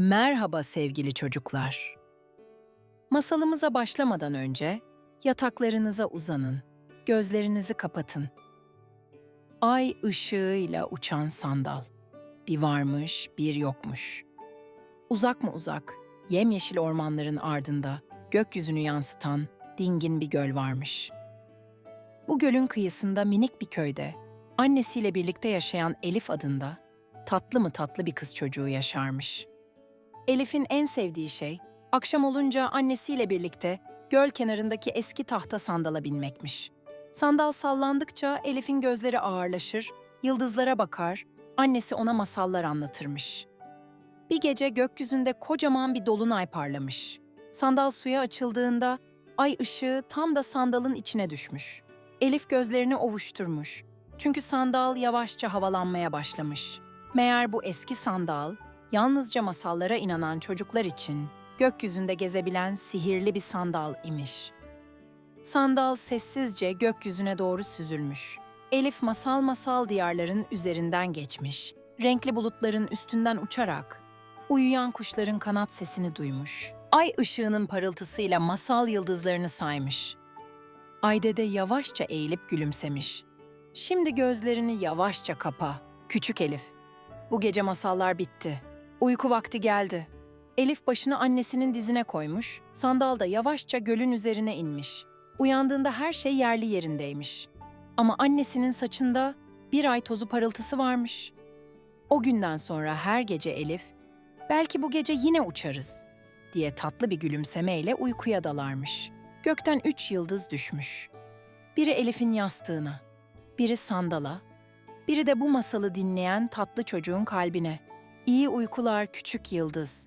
Merhaba sevgili çocuklar. Masalımıza başlamadan önce yataklarınıza uzanın, gözlerinizi kapatın. Ay ışığıyla uçan sandal. Bir varmış, bir yokmuş. Uzak mı uzak, yemyeşil ormanların ardında gökyüzünü yansıtan dingin bir göl varmış. Bu gölün kıyısında minik bir köyde annesiyle birlikte yaşayan Elif adında tatlı mı tatlı bir kız çocuğu yaşarmış. Elif'in en sevdiği şey, akşam olunca annesiyle birlikte göl kenarındaki eski tahta sandala binmekmiş. Sandal sallandıkça Elif'in gözleri ağırlaşır, yıldızlara bakar, annesi ona masallar anlatırmış. Bir gece gökyüzünde kocaman bir dolunay parlamış. Sandal suya açıldığında ay ışığı tam da sandalın içine düşmüş. Elif gözlerini ovuşturmuş. Çünkü sandal yavaşça havalanmaya başlamış. Meğer bu eski sandal, yalnızca masallara inanan çocuklar için gökyüzünde gezebilen sihirli bir sandal imiş. Sandal sessizce gökyüzüne doğru süzülmüş. Elif masal masal diyarların üzerinden geçmiş. Renkli bulutların üstünden uçarak uyuyan kuşların kanat sesini duymuş. Ay ışığının parıltısıyla masal yıldızlarını saymış. Aydede yavaşça eğilip gülümsemiş. Şimdi gözlerini yavaşça kapa, küçük Elif. Bu gece masallar bitti. Uyku vakti geldi. Elif başını annesinin dizine koymuş, sandal da yavaşça gölün üzerine inmiş. Uyandığında her şey yerli yerindeymiş. Ama annesinin saçında bir ay tozu parıltısı varmış. O günden sonra her gece Elif, belki bu gece yine uçarız diye tatlı bir gülümsemeyle uykuya dalarmış. Gökten üç yıldız düşmüş. Biri Elif'in yastığına, biri sandala, biri de bu masalı dinleyen tatlı çocuğun kalbine. İyi uykular küçük yıldız.